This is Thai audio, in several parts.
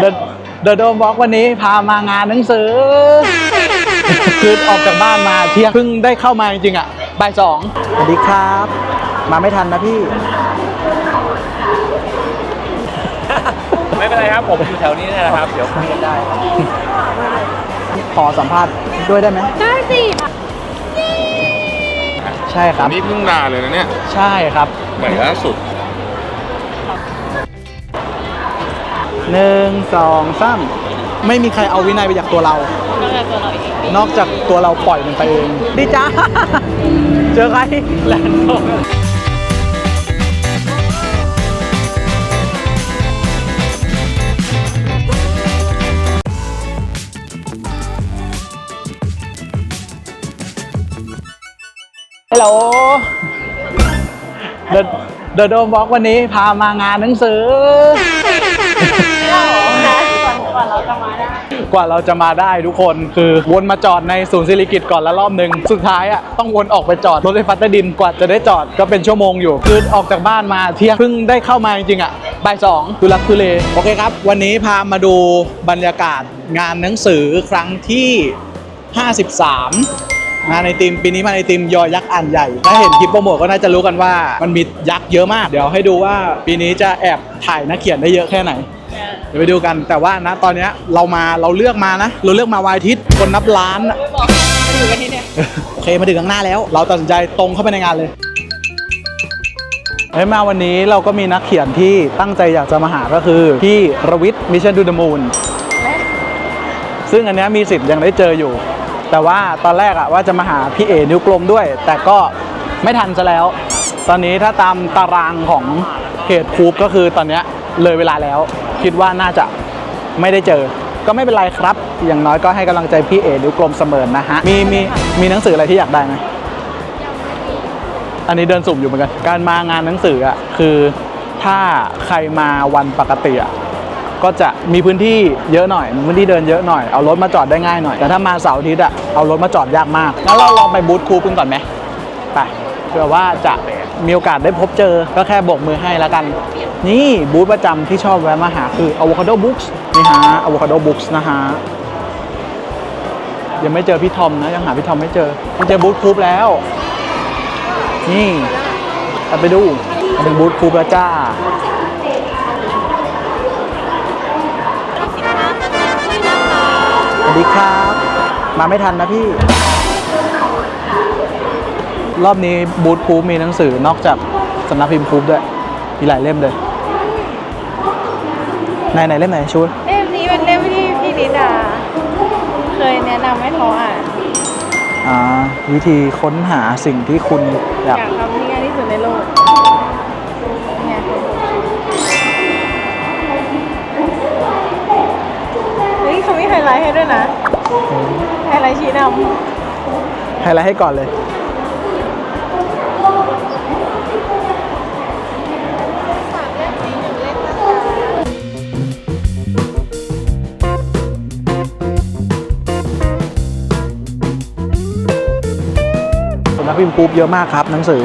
เดอะเดอะโดมบอกวันนี้พามางานหนังสือ คือออกจากบ้านมาเที่ยงเพิ่งได้เข้ามาจริงๆอะบ่ายสองสวัสดีครับ มาไม่ทันนะพี่ ไม่เป็นไรครับผมอยู่แถวนี้นี่แหละครับ เดี๋ยวคุยกันได้ครับขอสัมภาษณ์ด้วยได้ไหมได้สิใช่ครับ นี่เพิ่งมาเลยนะเนี่ย ใช่ครับ ใหม่ล่าสุด หนึ่งสองสามไม่มีใครเอาวินัยไปจากตัวเรานอกจากตัวเราปล่อยมันไปเอง ดีจ้า เจอใคร แลนด์โซฮัลโหลเดอะเดอะโดมบอกวันนี้พามางานหนังสือ กว่าเราจะมาได้ทุกคนคือวนมาจอดในศูนย์ศิริกิตก่อนละรอบหนึ่งสุดท้ายอะต้องวนออกไปจอดรถไฟฟ้าใต้ดินกว่าจะได้จอดก็เป็นชั่วโมงอยู่ คือออกจากบ้านมาเที่ยงเพิ่งได้เข้ามาจริงๆอะบ่ายสองทุลักทุเลโอเคครับ วันนี้พามาดูบรรยากาศงานหนังสือครั้งที่ 53งาในทีมปีนี้มาในทีมยอยักษ์อ่านใหญ่ ถ้าเห็นคลิปโปรโมทก็น่าจะรู้กันว่า มันมียักษ์เยอะมาก เดี๋ยวให้ดูว่าปีนี้จะแอบถ่ายนักเขียนได้เยอะแค่ไหน เดี๋ยวไปดูกันแต่ว่านะตอนเนี้ยเรามาเราเลือกมานะ เราเลือกมาวายอาทิตย์คนนับล้านอะอยู่กันที่เนี่ยโอเคมาถึงข้างหน้าแล้ว เราตัดสินใจตรงเข้าไปในงานเลยเฮ้ยมาวันนี้เราก็มีนักเขียนที่ตั้งใจอยากจะมาหาก็คือพี่รวิทย์มิชชั่นดูดมูลซึ่งอันเนี้ยมีสิทธิ์ยังได้เจออยู่ แต่ว่าตอนแรกอะว่าจะมาหาพี่เอนิ้วกลมด้วย แต่ก็ไม่ทันซะแล้ว ตอนนี้ถ้าตามตารางของเพจคูปก็คือตอนเนี้ยเลยเวลาแล้ว คิดว่าน่าจะไม่ได้เจอ ก็ไม่เป็นไรครับ อย่างน้อยก็ให้กำลังใจพี่เอนิ้วกลมเสมอนะฮะ มีมีมีหนังสืออะไรที่อยากได้ไหมอันนี้เดินสุ่มอยู่เหมือนกัน การมางานหนังสืออะคือถ้าใครมาวันปกติอะก็จะมีพื้นที่เยอะหน่อยพื้นที่เดินเยอะหน่อยเอารถมาจอดได้ง่ายหน่อยแต่ถ้ามาเสาร์อาทิตย์อะเอารถมาจอดยากมากงั้นเราลองไปบูธครูกันก่อนไหมไปเผื่อว่าจะมีโอกาสได้พบเจอก็แค่โบกมือให้แล้วกัน นี่บูธประจำที่ชอบแวะมาหาคือ Avocado Books นี่ฮะ Avocado Books นะฮะ ยังไม่เจอพี่ทอมนะ ยังหาพี่ทอมไม่เจอไม่เจอบูธครูปแล้ว นี่เราไปดูมาถึงบูธครูปแล้วจ้าสวัสดีครับ มาไม่ทันนะพี่ รอบนี้บูธครูปมีหนังสือนอกจากสำนักพิมพ์ครูปด้วย มีหลายเล่มเลย ไหนไหนเล่มไหนชูดเล่มนี้เป็นเล่มที่พี่นิดาเคยแนะนำให้เขาอ่านอ่าวิธีค้นหาสิ่งที่คุณอยากอยากทำที่ง่ายที่สุดในโลกเนี่ยเฮ้ยเขามีไฮไลท์ให้ด้วยนะไฮไลท์ชี้นไฮไลท์ให้ก่อนเลย นักพิมพ์กรุ๊ปเยอะมากครับหนังสือ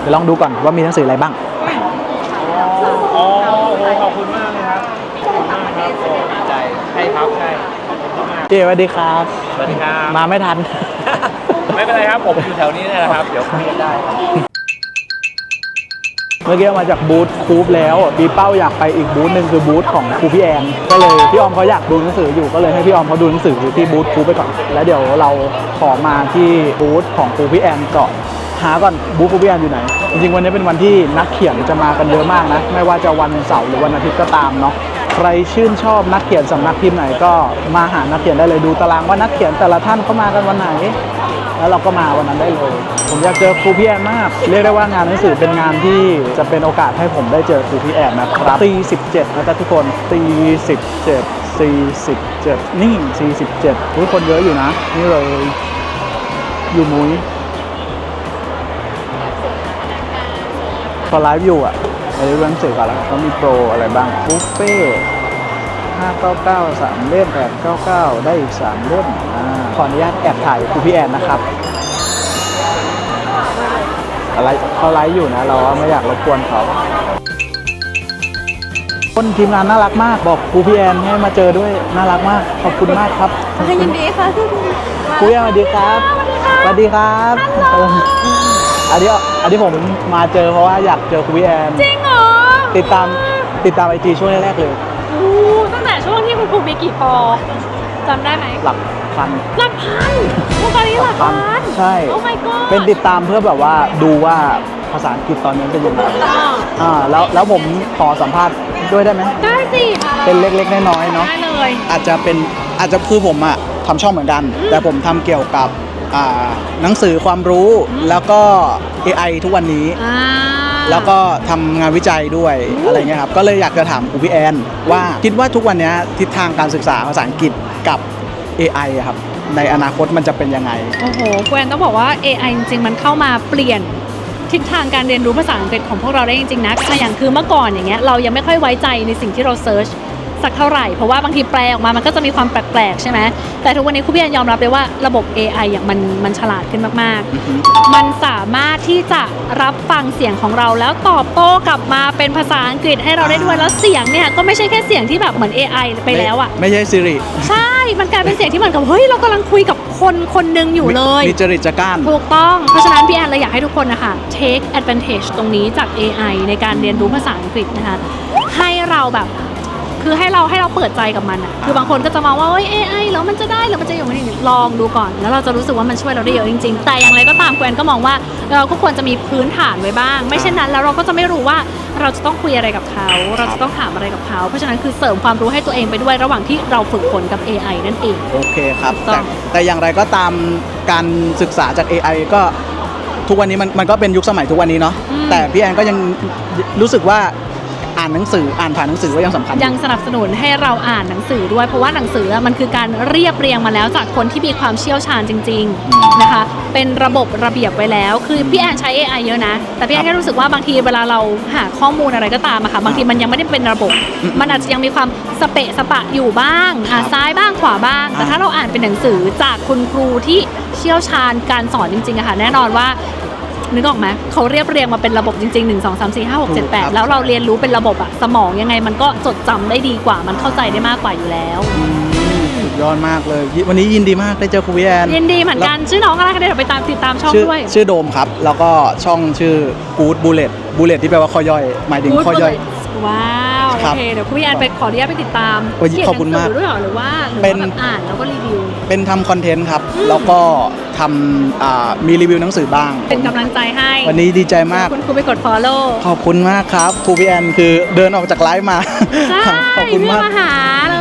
เดี๋ยวลองดูก่อนว่ามีหนังสืออะไรบ้างอ๋อโอ้ขอบคุณมากเลยครับขอบคุณมากครับโอ้ดีใจใช่ครับใช่ขอบคุณมากเจ๊สวัสดีครับสวัสดีครับมาไม่ทัน ไม่เป็นไรครับผมอยู่แถวนี้นี่แหละครับ เดี๋ยวคุยกันได้ครับ เมื่อกี้มาจากบูธคูปแล้วปีเป้าอยากไปอีกบูธหนึ่งคือบูธของครูพี่แอนก็เลยพี่ออมเขาอยากดูหนังสืออยู่ก็เลยให้พี่ออมเขาดูหนังสืออยู่ที่บูธคูปไปก่อน แล้วเดี๋ยวเราขอมาที่บูธของครูพี่แอนก่อนหาก่อนบูธครูพี่แอนอยู่ไหน จริงๆวันนี้เป็นวันที่นักเขียนจะมากันเยอะมากนะ ไม่ว่าจะวันเสาร์หรือวันอาทิตย์ก็ตามเนาะใครชื่นชอบนักเขียนสำนักพิมพ์ไหนก็มาหานักเขียนได้เลยดูตารางว่านักเขียนแต่ละท่านเข้ามากันวันไหน แล้วเราก็มาวันนั้นได้เลย ผมอยากเจอครูพี่แอนมาก เรียกได้ว่างานหนังสือเป็นงานที่จะเป็นโอกาสให้ผมได้เจอครูพี่แอนนะครับตี17นะจ๊ะทุกคนตี17 47 นี่ 47ทุกคนเยอะอยู่นะ นี่เลย อยู่มุ้ยพอไลฟ์อยู่อะไปดูหนังสือก่อนแล้วเขามีโปรอะไรบ้างบุฟเฟ่ 599 3 เล่ม899 ได้อีก 3 เล่มอ่าขออนุญาตแอบถ่ายครูพี่แอนนะครับ อะไรเขาไลฟ์อยู่นะ เราไม่อยากรบกวนเขาคนทีมงานน่ารักมากบอกครูพี่แอนให้มาเจอด้วยน่ารักมากขอบคุณมากครับยินดีค่ะครูพี่แอนสวัสดีครับสวัสดีครับอันนี้อันนี้ผมมาเจอเพราะว่าอยากเจอครูพี่แอนจริงเหรอติดตามติดตามไอจีช่วงแรกๆเลย คุณครูมีกี่ปอจำได้ไหมหลักพัน หลักพันโอ้ตอนนี้หลักล้านใช่ โอ้ my god เป็นติดตามเพื่อแบบว่าดูว่าภาษาอังกฤษตอนนี้เป็นยังไงอ่าอ่าแล้วแล้วผมขอสัมภาษณ์ด้วยได้ไหมได้สิมาลยเป็นเล็กๆน้อยๆเนาะได้เลยอาจจะเป็นอาจจะคือผมอะทำช่องเหมือนกัน แต่ผมทำเกี่ยวกับอ่าหนังสือความรู้แล้วก็ AI ทุกวันนี้อ่า แล้วก็ทำงานวิจัยด้วยอะไรเงี้ยครับก็เลยอยากจะถามครูพี่แอนว่าคิดว่าทุกวันนี้ทิศทางการศึกษาภาษาอังกฤษกับ AI อะครับในอนาคตมันจะเป็นยังไง โอ้โหแกวนต้องบอกว่า AI จริงๆ มันเข้ามาเปลี่ยนทิศทางการเรียนรู้ภาษาอังกฤษของพวกเราได้จริงๆนะถ้าอย่างคือเมื่อก่อนอย่างเงี้ยเรายังไม่ค่อยไว้ใจในสิ่งที่เราเซิร์ช สักเท่าไหร่ เพราะว่าบางทีแปลออกมามันก็จะมีความแปลกๆใช่ไหมแต่ทุกวันนี้ครูพี่แอนยอมรับเลยว่าระบบ AI อย่างมันมันฉลาดขึ้นมากๆ มันสามารถที่จะรับฟังเสียงของเราแล้วตอบโต้กลับมาเป็นภาษาอังกฤษให้เราได้ด้วยแล้วเสียงเนี่ยก็ไม่ใช่แค่เสียงที่แบบเหมือน AI ไปแล้วอะไม่ใช่สิริใช่มันกลายเป็นเสียงที่เหมือนกับเฮ้ยเรากำลังคุยกับคนคนหนึ่งอยู่เลยมีจริตจักร้านถูกต้องเพราะฉะนั้นพี่แอนเลยอยากให้ทุกคนนะคะ take advantage ตรงนี้จาก AI ในการเรียนรู้ภาษาอังกฤษนะคะให้เราแบบ คือให้เราให้เราเปิดใจกับมันอะคือบางคนก็จะมองว่าเอ้ย AI แล้วมันจะได้หรือมันจะอยู่มันอย่างนี้ลองดูก่อน แล้วเราจะรู้สึกว่ามันช่วยเราได้เยอะจริง ๆ แต่อย่างไรก็ตามแกวนก็มองว่าเราก็ควรจะมีพื้นฐานไว้บ้าง ไม่เช่นนั้น แล้วเราก็จะไม่รู้ว่าเราจะต้องคุยอะไรกับเขา เราจะต้องถามอะไรกับเขา เพราะฉะนั้นคือเสริมความรู้ให้ตัวเองไปด้วยระหว่างที่เราฝึกฝนกับ AI นั่นเอง โอเคครับถูกต้แต่องแต่อย่างไรก็ตามการศึกษาจาก AI ก็ทุกวันนี้มันมันก็เป็นยุคสมัยทุกวันนี้เนาะอืมแต่พี่แอนก็ยังรู้สึกว่า อ่านหนังสืออ่านผ่านหนังสือก็ยังสำคัญอยังสนับสนุนให้เราอ่านหนังสือด้วยเพราะว่าหนังสืออะมันคือการเรียบเรียงมาแล้วจากคนที่มีความเชี่ยวชาญจริง ๆนะคะ เป็นระบบระเบียบไว้แล้ว คือพี่แอนใช้ AI เยอะนะ แต่พี่แอนแค่รู้สึกว่าบางทีเวลาเราหาข้อมูลอะไรก็ตามอะค่ะบางทีมันยังไม่ได้เป็นระบบ มันอาจจะยังมีความสเปะสปะอยู่บ้างอะซ้ายบ้างขวาบ้าง แต่ถ้าเราอ่านเป็นหนังสือจากคุณครูที่เชี่ยวชาญการสอนจริงๆอะค่ะแน่นอนว่า นึกออกไหมเขาเรียบเรียงมาเป็นระบบจริงๆ 1 2 3 4 5 6 7 8 แล้วเราเรียนรู้เป็นระบบอะสมองยังไงมันก็จดจำได้ดีกว่า มันเข้าใจได้มากกว่าอยู่แล้วอืมสุดยอดมากเลย วันนี้ยินดีมากได้เจอครูพี่แอนยินดีเหมือนกันชื่อน้องอะไรคะเดี๋ยวไปตามติดตามช่องชื่อด้วย ชื่อโดมครับ แล้วก็ช่องชื่อ Good Bullet Bullet ที่แปลว่าข้อย่อย หมายถึง Good ข้อย่อย Bullets ว้าวครัโอบเคเดี๋ยวคุณพี่แอนไปขออนุญาตไปติดตามโอ้ยเขียนขอบคุณหนังสืมากด้วยเหรอหรือว่าหรือเป็ว่านแบบอ่านแล้วก็รีวิว เป็นทำคอนเทนต์ครับ แล้วก็ทำอ่ามีรีวิวหนังสือบ้าง เป็นกำลังใจให้ วันนี้ดีใจมาก คุณครูไปกด follow ขอบคุณมากครับครูพี่แอนคือเดินออกจากไลฟ์มาใช่ขอบคุณมากเพื่อมาหาเล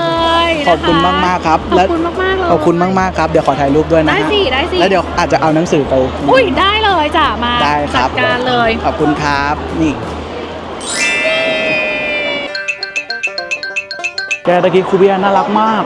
ยนะคะขอบคุณมากๆครับขอบและคุณมากๆเลยขอบคุณมากๆครับ เดี๋ยวขอถ่ายรูปด้วยนะได้ฮะสิได้สิแล้วเดี๋ยวอาจจะเอาหนังสือไปอุ้ยได้เลยจ้ะมาได้คจัรัดบการเลย ขอบคุณครับนี่แกตะกี้ครูพี่แอนน่ารักมาก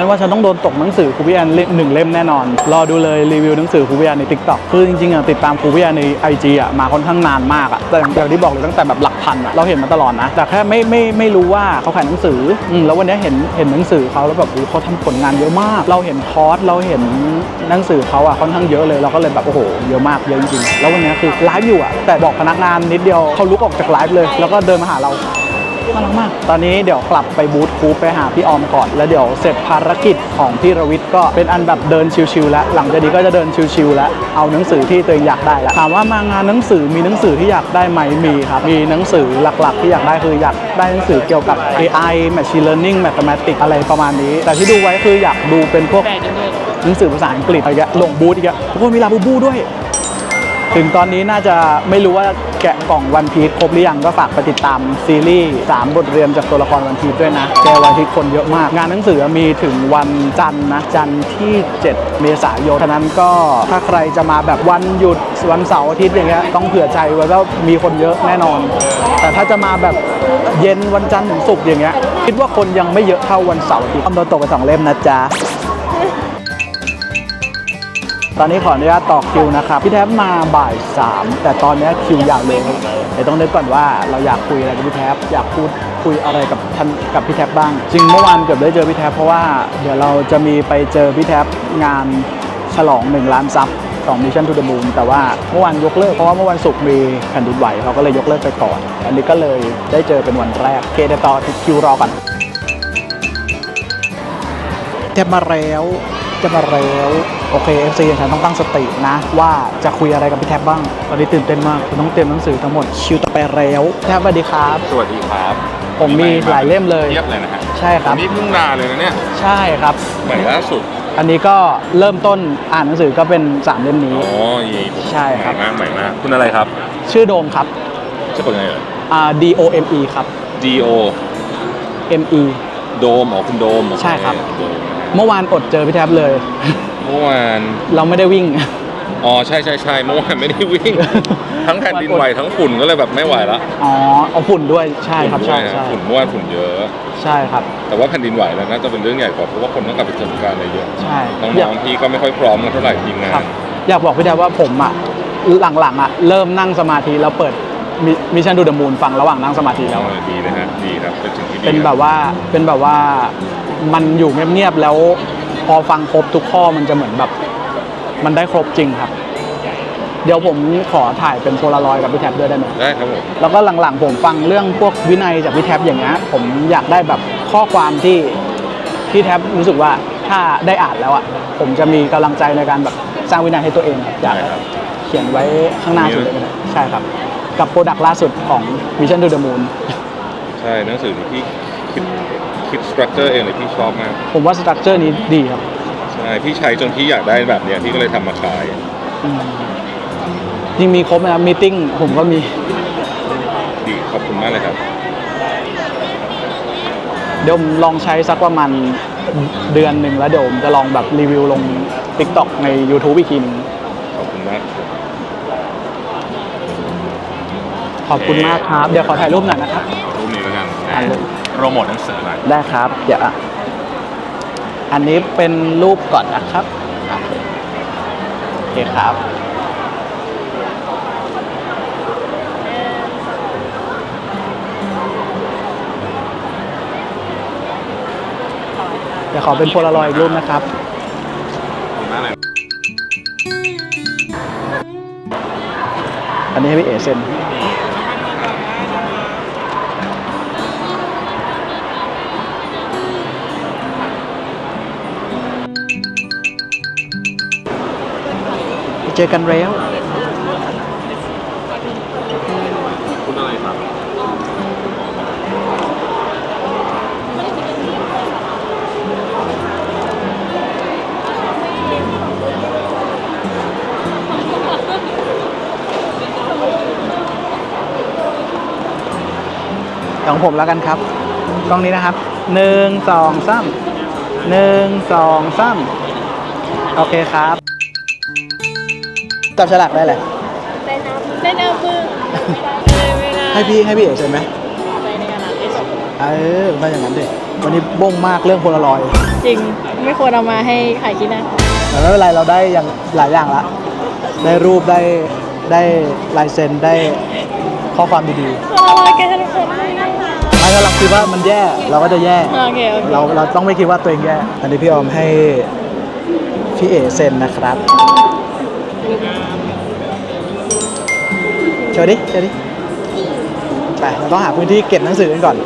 ฉันว่าฉันต้องโดนตกหนังสือครูพี่แอนเล่มหนึ่งเล่มแน่นอน รอดูเลยรีวิวหนังสือครูพี่แอนในทิกตอกคือจริงๆอะติดตามครูพี่แอนในไอจีอะมาค่อนข้างนานมากอะแต่อย่างที่บอกเลยตั้งแต่แบบหลักพันอะเราเห็นมาตลอดนะ แต่แค่ไม่ไม่ไม่รู้ว่าเขาขายหนังสืออืมแล้ววันนี้เห็นเห็นหนังสือเขาแล้วแบบโอ้โหเขาทำผลงานเยอะมาก เราเห็นคอร์สเราเห็นหนังสือเขาอะค่อนข้างเยอะเลยเราก็เลยแบบโอ้โหเยอะมากเยอะจริงๆแล้ววันนี้คือไลฟ์อยู่อะแต่บอกพนักงานนิดเดียวเขาลุกออกจากไลฟ์เลย แล้วก็เดินมาหาเรา น่ารักมาก ตอนนี้เดี๋ยวกลับไปบูธคูปไปหาพี่ออมก่อน แล้วเดี๋ยวเสร็จภารกิจของพี่รวิทย์ก็เป็นอันแบบเดินชิวๆแล้ว หลังจากนี้ก็จะเดินชิวๆแล้วเอาหนังสือที่ตัวเองอยากได้ล้วถามว่ามางานหนังสือมีหนังสือที่อยากได้ไหมมีครับมีหนังสือหลักๆ ที่อยากได้คืออยากได้หนังสือเกี่ยวกับ AI Machine Learning Mathematics อะไรประมาณนี้ แต่ที่ดูไว้คืออยากดูเป็นพวกหนังสือภาษาอังกฤษอะไรเงี้ยลงบูธอีกอะทุกคนมีลาบูบูด้วย ถึงตอนนี้น่าจะไม่รู้ว่าแกะกล่องวันพีชครบหรือยังก็ฝากไปติดตามซีรีส์3บทเรียนจากตัวละครวันพีชด้วยนะแกวันพีชคนเยอะมาก งานหนังสือมีถึงวันจันทร์นะจันทร์ที่ 7 เมษายนฉะนั้นก็ถ้าใครจะมาแบบวันหยุดวันเสาร์อาทิตย์อย่างเงี้ยต้องเผื่อใจไว้ว่ามีคนเยอะแน่นอน แต่ถ้าจะมาแบบเย็นวันจันทร์ถึงศุกร์อย่างเงี้ยคิดว่าคนยังไม่เยอะเท่าวันเสาร์อาทิตย์ทำโดนตกไปสองเล่มนะจ๊ะ ตอนนี้ขออนุญาตต่อคิวนะครับพี่แท็บมาบ่าย3แต่ตอนนี้คิวยาวเลยเดี๋ยวต้องนึกก่อนว่าเราอยากคุยอะไรกับพี่แท็บอยากพูดคุยอะไรกับท่านกับพี่แท็บบ้าง จริงเมื่อวานเกือบได้เจอพี่แท็บเพราะว่าเดี๋ยวเราจะมีไปเจอพี่แท็บงานฉลอง1ล้านซับของ Mission to the Moon แต่ว่าเมื่อวานยกเลิกเพราะว่าเมื่อวันศุกร์มีแผ่นดินไหวเขาก็เลยยกเลิกไปก่อน อันนี้ก็เลยได้เจอเป็นวันแรกเคเดี๋ยวต่อคิวรอก่อนแทบมาแล้วจะมาแล้ว โอเค FC ฉันต้องตั้งสตินะ ว่าจะคุยอะไรกับพี่แท็บบ้าง ตอนนี้ตื่นเต้นมากต้องเตรียมหนังสือทั้งหมดคิวต่อไปแล้วแท็บสวัสดีครับ สวัสดีครับผมมีหลายเล่มเลยเทียบเลยนะฮะใช่ครับนี่เพิ่งมาเลยนะเนี่ยใช่ครับใหม่ล่าสุด อันนี้ก็เริ่มต้นอ่านหนังสือก็เป็น3เล่มนี้อ๋อยีใช่ครับใหม่มากใหม่มากคุณอะไรครับ ชื่อโดมครับชื่อคนยังไงเอ่ยอ่า D O M E ครับ D O M E โดมอ๋อคุณโดมโอเใช่ครับโดมนะฮะเมื่อวานอดเจอพี่แท็บเลย เมื่อวานเราไม่ได้วิ่ง อ๋อใช่ใช่ใช่เมื่อวานไม่ได้วิ่ง ทั้งแผ่นดินไหวทั้งฝุ่นก็เลยแบบไม่ไหวละอ๋อเอาฝุ่นด้วยใช่ครับฝุ่นใช่ด้วยฮะใช่ฝุ่นเมื่อวานฝุ่นเยอะ ใช่ครับ แต่ว่าแผ่นดินไหวแล้วน่าจะเป็นเรื่องใหญ่กว่าเพราะว่าคนต้องกลับไปเจอการอะไรเยอะใช่น้อยาอกงๆพี่ก็ไม่ค่อยพร้อมกันเท่าไหร่ทีมงาครับนอยากบอกพี่แท็บว่าผมอะหลังๆอะเริ่มนั่งสมาธิแล้วเปิดมิชชั่นดูเดอะมูนฟังระหว่างนั่งสมาธิแล้ว เออดีนะฮะดีครับเป็นสิ่งที่ดีเป็นแบบว่าเป็นแบบว่ามันอยู่เงียบๆแล้ว พอฟังครบทุกข้อมันจะเหมือนแบบ มันได้ครบจริงครับ เดี๋ยวผมขอถ่ายเป็นโพลารอยด์กับพี่แท็บด้วยได้ไหมได้ครับผมแล้วก็หลังๆผมฟังเรื่องพวกวินัยจากพี่แท็บอย่างเงี้ยผมอยากได้แบบข้อความที่พี่แท็บรู้สึกว่าถ้าได้อ่านแล้วอะผมจะมีกำลังใจในการแบบสร้างวินัยให้ตัวเองครับอยากได้ครับเขียนไว้ข้างหน้าสุดเลยก็ได้ใช่ครับ กับโปรดักต์ล่าสุดของ Mission to the Moon ใช่หนังสือที่พี่คิด คิดสตรัคเจอร์เองเลยพี่ชอบมาก ผมว่าสตรัคเจอร์นี้ดีครับใช่พี่ใช้จนพี่อยากได้แบบเนี้ยพี่ก็เลยทำมาขาย อืมจริงมีครบนะครับมีติ้งผมก็มี ดีขอบคุณมากเลยครับ เดี๋ยวผมลองใช้สักประมาณเดือนหนึ่งแล้วเดี๋ยวผมจะลองแบบรีวิวลง TikTok ใน YouTube อีกทีหนึงขอบคุณมากครับขอบคุณมากครับ เดี๋ยวขอถ่ายรูปหน่อยนะครับรูปนี้แล้วกันอันนี้ โปรโมทหนังสือหน่อยได้ครับ เดี๋ยวอะอันนี้เป็นรูปก่อนนะครับอะโอเคครับ เดี๋ยวขอเป็นโพลารอยด์อีกรูปนะครับ ขอบคุณมากเลยอันนี้ให้พี่เอเซ็นไเจอกันแล้ว คุณอะไรครับของผมแล้วกันครับ กล้องนี้นะครับหนึ่งสองสามหนึ่งสองสามโอเคครับ จับฉลากได้เลยเล่นเอามือไม่ได้ให้พี่ให้พี่เอกใช่ไหมไปในการนั้นเออไม่อย่างนั้นดิวันนี้บ้งมากเรื่องโพลารอยด์จริงไม่ควรเอามาให้ใครคิดนะแต่ไม่เป็นไรเราได้อย่างหลายอย่างละได้รูปได้ได้ลายเซ็นได้ข้อความดีรอแกทุกคนด้วยนะคะๆไม่ถ้าเราคิดว่ามันแย่เราก็จะแย่โอเคโอเคเราเราต้องไม่คิดว่าตัวเองแย่อันนี้พี่ออมให้พี่เอเซ็นนะครับ ชิญดิเชิญดิไปเราต้องหาพื้นที่เก็บหนังสือกันก่อน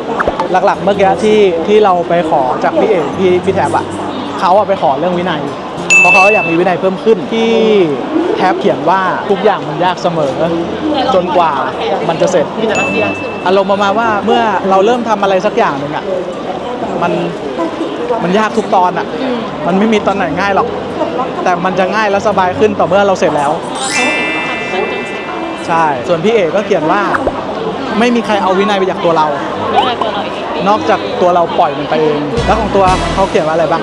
หลักๆ เมื่อกี้ที่ที่เราไปขอจากพี่เอกพี่พี่แท็บอะเขาอะไปขอเรื่องวินัย เพราะเขาอยากมีวินัยเพิ่มขึ้นที่แท็บเขียนว่าทุกอย่างมันยากเสมอ จนกว่ามันจะเสร็จอารมณ์ประมาณว่าเมื่อเราเริ่มทำอะไรสักอย่างหนึ่งอะมันมันยากทุกตอนอะมันไม่มีตอนไหนง่ายหรอก แต่มันจะง่ายและสบายขึ้นต่อเมื่อเราเสร็จแล้ว ใช่ ส่วนพี่เอกก็เขียนว่า ไม่มีใครเอาวินัยไปจากตัวเรานอกจากตัวเราปล่อยมันไปเอง แล้วของตัวเขาเขียนว่าอะไรบ้าง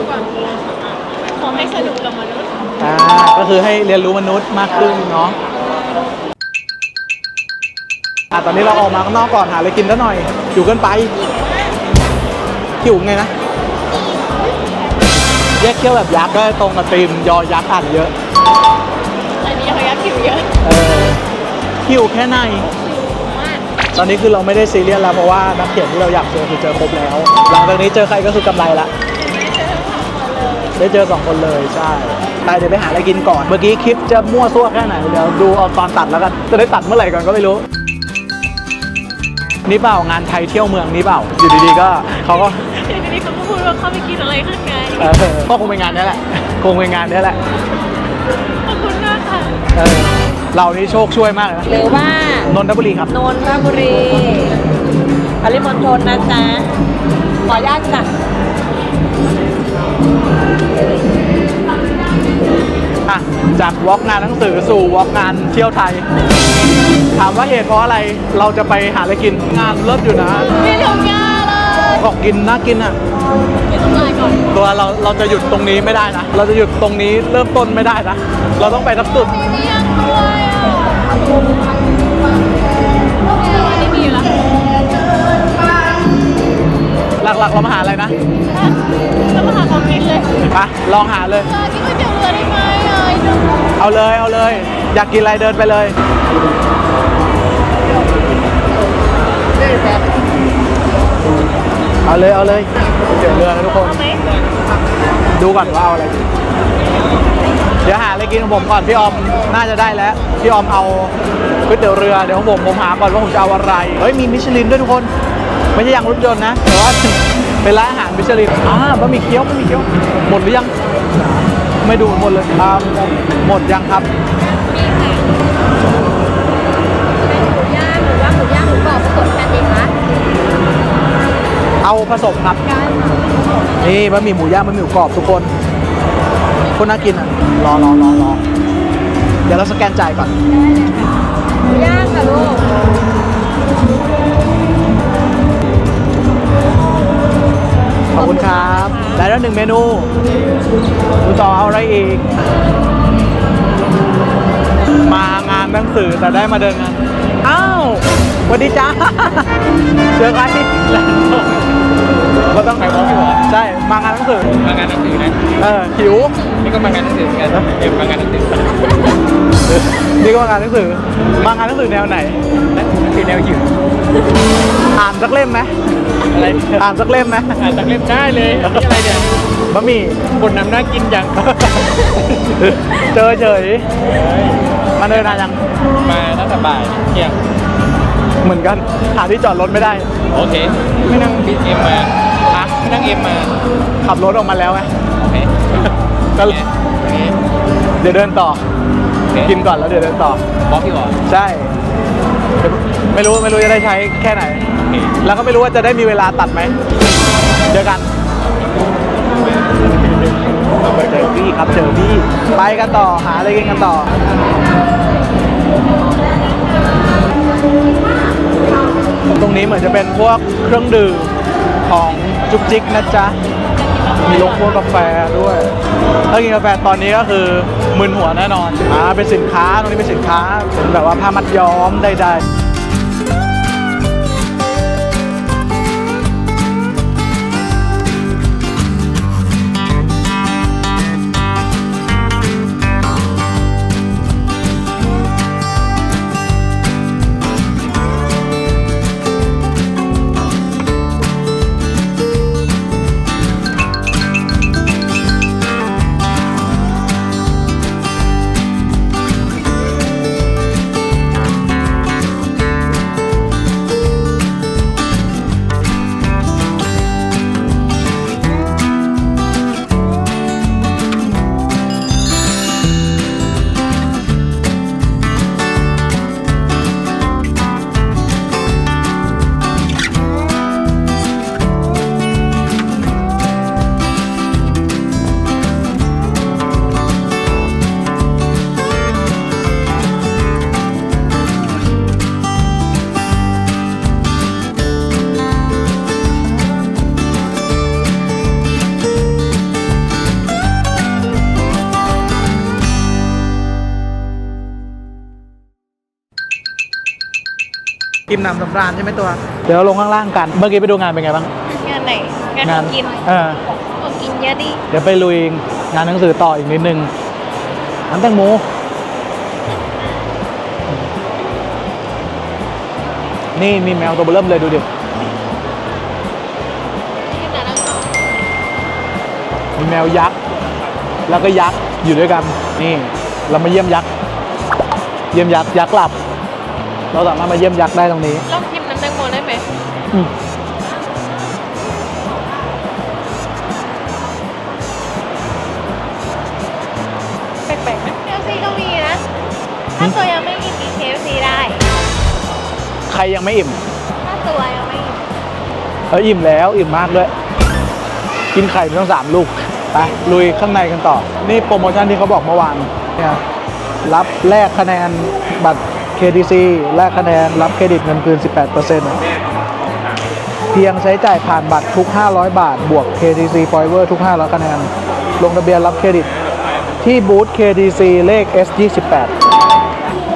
ขอให้สนุกกับมนุษย์อ่าก็คือให้เรียนรู้มนุษย์มากขึ้นเนาะอะตอนนี้เราออกมาข้างนอกก่อนหาอะไรกินซะหน่อยหิวเกินไปหิวไงนะแยกเคี้ยวแบบยักษ์ก็ตรงกับธีมยอยักษ์อ่านเยอะ อันนี้เขายักคิวเยอะ เออ หิวแค่ไหน ตอนนี้คือเราไม่ได้ซีเรียสแล้วเพราะว่านักเขียนที่เราอยากเจอคือเจอครบแล้ว หลังจากนี้เจอใครก็คือกำไรละ ได้เจอสองคนเลยใช่ไปเดี๋ยวไปหาอะไรกินก่อน เมื่อกี้คลิปจะมั่วซั่วแค่ไหน เดี๋ยวดูเอาตอนตัดแล้วกัน จะได้ตัดเมื่อไหร่ก่อนก็ไม่รู้ นี่เปล่างานไทยเที่ยวเมืองนี่เปล่า อยู่ดีๆก็เขาก็ทีนี้เขาก็พูดว่าเขาไปกินอะไรข้างในเออก็คงเป็นงานนี้แหละ คงเป็นงานนี้แหละ ขอบคุณมากค่ะ เออ เรานี่โชคช่วยมากเลยนะหรือว่านนทบุรีครับ นนทบุรีปริมณฑลนะจ๊ะขออนุญาตจ้ะอะ จากวอล์กงานหนังสือสู่วอล์กงานเที่ยวไทย ถามว่าเหตุเพราะอะไรเราจะไปหาอะไรกินงานเลิศอยู่นะไม่ทำงานเลยบอกกินน่ากินอะกินน้ำลายก่อนตัวเราเราจะหยุดตรงนี้ไม่ได้นะ เราจะหยุดตรงนี้เริ่มต้นไม่ได้นะ เราต้องไปทักสุด มีเมี่ยงด้วยอะอันนี้มีอยู่แล้วหลักๆเรามาหาอะไรนะแล้วมาหาของกินเลยไปลองหาเลย เออกินก๋วยเตี๋ยวเรือได้ไหมเอ่ยเอาเลยเอาเลย อยากกินอะไรเดินไปเลย เอาเลยเอาเลยเดี๋ยวเรือนะทุกคน เอาไหมดูก่อนว่าเอาอะไร เดี๋ยวหาอะไรกินของผมก่อนพี่ออมน่าจะได้แล้วพี่ออมเอาก๋วยเตี๋ยวเรือเดี๋ยวของผมผมหาก่อนว่าผมจะเอาอะไรเฮ้ยมีมิชลินด้วยทุกคนไม่ใช่ยางรถยนต์นะแต่ว่าเป็นร้านอาหารมิชลินอ่าบะหมี่เกี๊ยวบะหมี่เกี๊ยวหมดหรือยังไม่ดูหมดเลยอ่าหมดยังครับหมูย่างหรือว่าหมูย่างหมูกรอบผสมกันดีคะเอาผสมครับนี่บะหมี่หมูย่างบะหมี่หมูกรอบทุกคน คนน่ากินอะ รอรอรอรอเดี๋ยวเราสแกนจ่ายก่อนหมูย่างค่ะลูกขอบคุณครับ ได้แล้วหนึ่งเมนูดูต่อเอาอะไรอีก มางานหนังสือแต่ได้มาเดินงาน อ้าวสวัสดีจ้าเจอใครแล้ว ก็ต้องใครบอกพี่หรอใช่ มางานหนังสือ มางานหนังสือนะเออหิว นี่ก็มางานหนังสือเหมือนกันเอ็มมางานหนังสือนี่ก็มางานหนังสือ มางานหนังสือแนวไหนหนังสือแนวหิวอ่านสักเล่มไหมอะไรอ่านสักเล่มไหมอ่านสักเล่มได้เลยนี่อะไรเนี่ยบะหมี่คนนำหน้ากินยังเจอเฉยมาเดินนานยังมาตั้งแต่บ่ายเที่ยงเหมือนกันหาที่จอดรถไม่ได้ โอเค ไม่นั่งบีเอ็มมาฮะไม่ นั่งเอ็มมาขับรถออกมาแล้วไงโอเคก็โอเคโอเคเดี๋ยวเดินต่อ โอเคกินก่อนแล้วเดี๋ยวเดินต่อบอกพี่หรอใช่เดี๋ยวไม่รู้ไม่รู้จะได้ใช้แค่ไหน โอเคแล้วก็ไม่รู้ว่าจะได้มีเวลาตัดไหมเจอกันเจอพี่ครับเจอพี่ไปกันต่อหาอะไรกินกันต่อ ตรงนี้เหมือนจะเป็นพวกเครื่องดื่มของ จุกจิกนะจ๊ะ มีลงพวกกาแฟด้วย ถ้ากินกาแฟตอนนี้ก็คือมึนหัวแน่นอน อ่า เป็นสินค้า ตรงนี้เป็นสินค้า เป็นแบบว่าผ้ามัดย้อมใดๆ กิมนำสำราญใช่ไหมตัว เดี๋ยวลงข้างล่างกัน เมื่อกี้ไปดูงานเป็นไงบ้าง งานไหนงานของกินเออ ของกินเยอะดิ เดี๋ยวไปลุยงานหนังสือต่ออีกนิดนึงน้ำแตงโมนี่มีแมวตัวเบอเริ่มเลยดูดิมีแมวยักษ์ แล้วก็ยักษ์อยู่ด้วยกัน นี่ เรามาเยี่ยมยักษ์ เยี่ยมยักษ์ยักษ์หลับ เราสามารถมาเยี่ยมยักษ์ได้ตรงนี้ลองชิมน้ำแตงโมได้ไหมอืมแปลกๆไหมเคฟซีก็มีนะ ถ้าตัวยังไม่กินกินเคฟซีได้ ใครยังไม่อิ่ม ถ้าตัวยังไม่กินเอออิ่มแล้วอิ่มมากด้วย กินไข่ไปทั้งสามลูกไปลุยข้างในกันต่อ นี่โปรโมชั่นที่เขาบอกเมื่อวานเนี่ยรับแลกคะแนนบัตร KTC แลกคะแนนรับเครดิตเงินคืน 18%เพียงใช้จ่ายผ่านบัตรทุก 500 บาท บวก KTC Forever ทุก 500 คะแนน ลงทะเบียนรับเครดิต ที่บูธ KTC เลข S28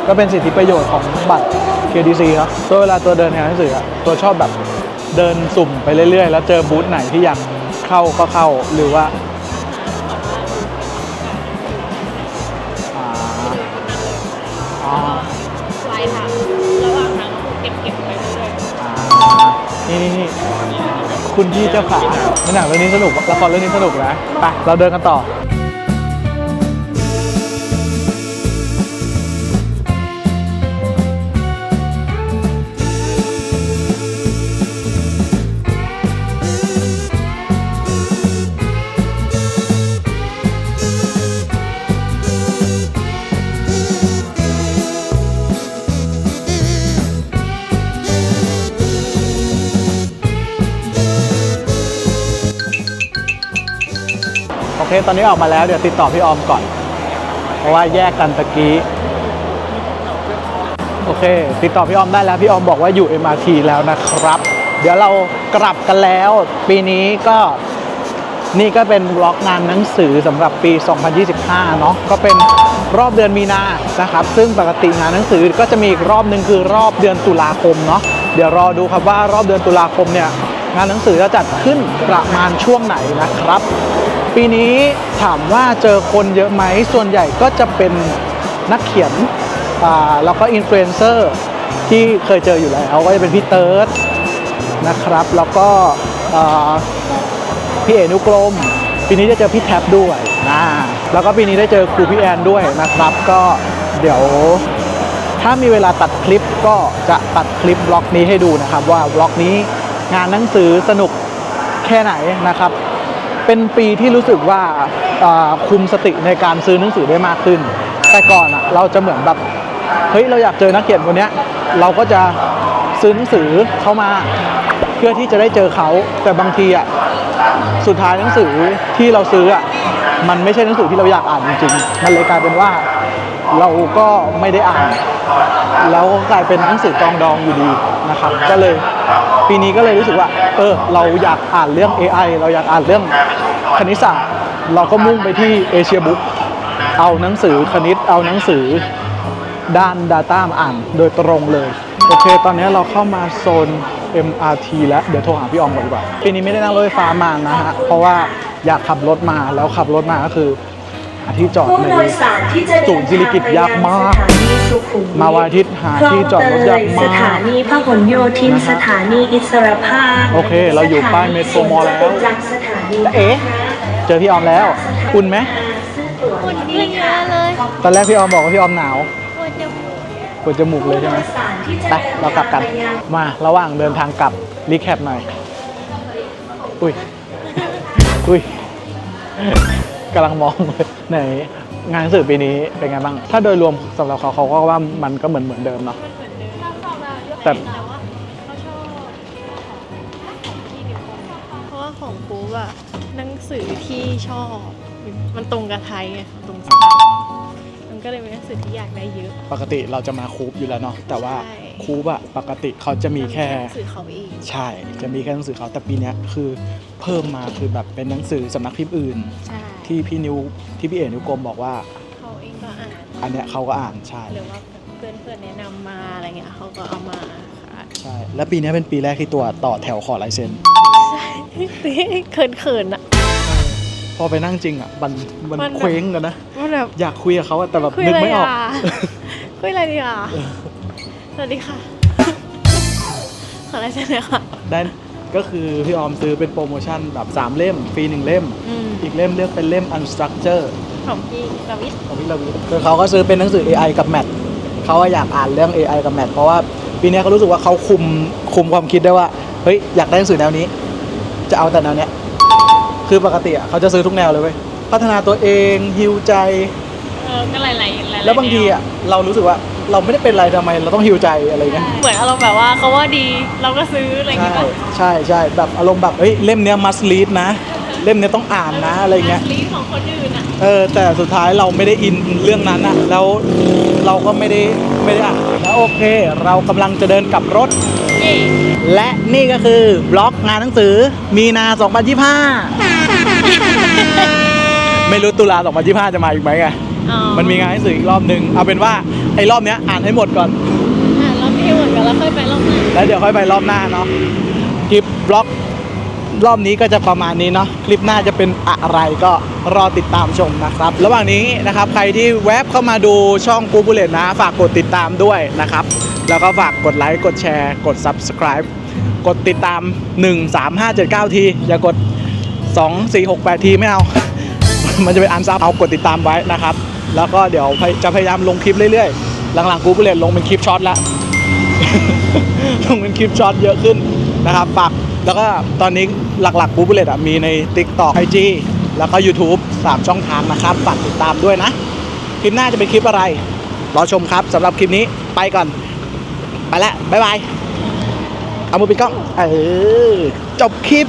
ก็เป็นสิทธิประโยชน์ของบัตร KTC ครับตัวเวลาตัวเดินงานหนังสืออะตัวชอบแบบเดินสุ่มไปเรื่อยๆ แล้วเจอบูธไหนที่อยากเข้าก็เข้าหรือว่า นี่นี่นี่คุณพี่เจ้าขาหนังเรื่องนี้สนุกละครเรื่องนี้สนุกนะไปเราเดินกันต่อ โอเคตอนนี้ออกมาแล้วเดี๋ยวติดต่อพี่ออมก่อน เพราะว่าแยกกันตะกี้โอเค ติดต่อพี่ออมได้แล้ว พี่ออมบอกว่าอยู่ MRT แล้วนะครับ เดี๋ยวเรากลับกันแล้ว ปีนี้ก็นี่ก็เป็นบล็อกงานหนังสือสำหรับปี 2025 เนาะก็เป็นรอบเดือนมีนานะครับ ซึ่งปกติงานหนังสือก็จะมีอีกรอบหนึ่งคือรอบเดือนตุลาคมเนาะเดี๋ยวรอดูครับว่ารอบเดือนตุลาคมเนี่ยงานหนังสือจะจัดขึ้นประมาณช่วงไหนนะครับ ปีนี้ถามว่าเจอคนเยอะไหมส่วนใหญ่ก็จะเป็นนักเขียนแล้วก็อินฟลูเอนเซอร์ที่เคยเจออยู่แล้วก็จะเป็นพี่เติร์ดนะครับ แล้วก็พี่เอนุกรม ปีนี้จะเจอพี่แท็บด้วยนะแล้วก็ปีนี้ได้เจอครูพี่แอนด้วยนะครับ ก็เดี๋ยวถ้ามีเวลาตัดคลิปก็จะตัดคลิปบล็อกนี้ให้ดูนะครับ ว่าบล็อกนี้งานหนังสือสนุกแค่ไหนนะครับ เป็นปีที่รู้สึกว่าคุมสติในการซื้อหนังสือได้มากขึ้น แต่ก่อนอะเราจะเหมือนแบบเฮ้ยเราอยากเจอนักเขียนคนเนี้ยเราก็จะซื้อหนังสือเข้ามาเพื่อที่จะได้เจอเขาแต่บางทีอะสุดท้ายหนังสือที่เราซื้ออะมันไม่ใช่หนังสือที่เราอยากอ่านจริงๆมันเลยกลายเป็นว่าเราก็ไม่ได้อ่าน แล้วก็กลายเป็นหนังสือกองดองอยู่ดี นะครับก็เลยปีนี้ก็เลยรู้สึกว่าเออเราอยากอ่านเรื่อง AI เราอยากอ่านเรื่องคณิตศาสตร์ เราก็มุ่งไปที่เอเชียบุ๊กเอาหนังสือคณิตเอาหนังสือด้าน Data มาอ่านโดยตรงเลย โอเค ตอนนี้เราเข้ามาโซน MRT แล้ว เดี๋ยวโทรหาพี่ออมก่อนดีกว่าปีนี้ไม่ได้นั่งรถไฟฟ้ามานะฮะ เพราะว่าอยากขับรถมาแล้วขับรถมาก็คือหาที่จอดผู้ในโดยสารที่จะศูนย์ศิริกิติ์ยากมาก สถานีสุขุมวิทมาวันอาทิตย์หาที่จอดรถยากมาก สถานีพหลโยธินนะฮะสถานีอิสรภาพโอเคเราอยู่ป้ายเมโทรมอลแล้วจากสถานีเอ๊ะ เจอพี่ออมแล้ว อุ่นไหมๆคนดีเยอะเลยตอนแรกพี่ออมบอกว่าพี่ออมหนาวควรจะหมูปวดจมูกเลยใช่ไหมไปเรากลับกัน มาระหว่างเดินทางกลับรีแคปหน่อย อุ้ยอุ้ยกำลังมองเลยไหน งานหนังสือปีนี้เป็นไงบ้าง ถ้าโดยรวมสำหรับเขาเขาก็ว่ามันก็เหมือนเหมือนเดิมเนาะแต่ แต่ว่าเขาชอบของพี่ดิพงเพราะว่าของปูอะหนังสือที่ชอบ มันตรงกับไทยไงตรงสไตล์มันก็เลยเป็นหนังสือที่อยากได้เยอะ ปกติเราจะมาคูปอยู่แล้วเนาะแต่ว่าใช่ คูปอะปกติเขาจะมีแค่หนังสือเขาเองใช่จะมีแค่หนังสือเขาแต่ปีเนี้ยคือเพิ่มมาคือแบบเป็นหนังสือสำนักพิมพ์อื่น ใช่ที่พี่นิวที่พี่เอ๋นิวกรมบอกว่า เขาเองก็อ่าน อันเนี้ยเขาก็อ่านใช่หรือว่าเพื่อนเพื่อนๆแนะนำมาอะไรเงี้ยเขาก็เอามาขายใช่และปีเนี้ยเป็นปีแรกที่ตัวต่อแถวขอลายเซ็นเขินเขินๆอะ พอไปนั่งจริงอะมันมันมันแบบเคว้งกันนะ มันแบบอยากคุยกับเขาอะแต่แบบคุยนึกอะไรไม่ออก อะคุยอะไรดีอะ สวัสดีค่ะ ขออะไรเช่นเลยค่ะ ได้ก็คือพี่ออมซื้อเป็นโปรโมชั่นแบบ3เล่มฟรี1เล่ม อืมอีกเล่มเลือกเป็นเล่ม Unstructure ของพี่ดาวิดของพี่ลวิทคือเขาก็ซื้อเป็นหนังสือ AI กับแมทเขาอะอยากอ่านเรื่อง AI กับแมทเพราะว่าปีนี้เขารู้สึกว่าเขาคุมคุมความคิดได้ว่าเฮ้ยอยากได้หนังสือแนวนี้ จะเอาแต่แนวเนี้ยคือปกติอะเขาจะซื้อทุกแนวเลยเว้ยพัฒนาตัวเองฮิวใจ เออก็หลายๆหลายๆแล้วบางทีอะเรารู้สึกว่า เราไม่ได้เป็นอะไรทำไม เราต้องฮิวใจอะไรเงี้ย เหมือนอารมณ์แบบว่าเขาว่าดีเราก็ซื้ออะไรอย่างใช่เงี้ยใช่ใช่แบบอารมณ์แบบเฮ้ยเล่มเนี้ย must read นะ เล่มเนี้ยต้องอ่านนะอะไรเงี้ยลีฟของคนอื่นอะเออแต่สุดท้ายเราไม่ได้อินเรื่องนั้นอะแล้วเราก็ไม่ได้ไม่ได้อ่านแล้วโอเค เรากำลังจะเดินกลับรถ เย่และนี่ก็คือบล็อกงานหนังสือมีนา 2025 ไม่รู้ตุลา 2025 จะมาอีกไหมไงอ๋อ มันมีงานหนังสืออีกรอบนึง เอาเป็นว่าไอ้รอบเนี้ยอ่านให้หมดก่อน อะรอบนี้หมดกันแล้วค่อยไปรอบหน้าแล้วเดี๋ยวค่อยไปรอบหน้าเนาะคลิปบล็อกรอบนี้ก็จะประมาณนี้เนาะคลิปหน้าจะเป็นอะไรก็รอติดตามชมนะครับ ระหว่างนี้นะครับใครที่แวบเข้ามาดูช่องกูบูเลตนะ ฝากกดติดตามด้วยนะครับ แล้วก็ฝากกดไลค์กดแชร์กด Subscribe กดติดตาม 1 3 5 7 9 ที อย่ากด 2 4 6 8 ทีไม่เอา มันจะเป็นอันซับเอากดติดตามไว้นะครับ แล้วก็เดี๋ยวจะพยายามลงคลิปเรื่อยๆ หลังๆกูบูเลตลงเป็นคลิปช็อตแล้วลงเป็นคลิปช็อตเยอะขึ้นนะครับฝากแล้วก็ตอนนี้หลักๆบูบูเลตอะมีใน TikTok IG แล้วก็ YouTube 3 ช่องทางนะครับฝากติดตามด้วยนะ คลิปหน้าจะเป็นคลิปอะไร รอชมครับสำหรับคลิปนี้ไปก่อน ไปแล้วบ๊ายบาย เอามือปิดกล้อง เออ จบคลิป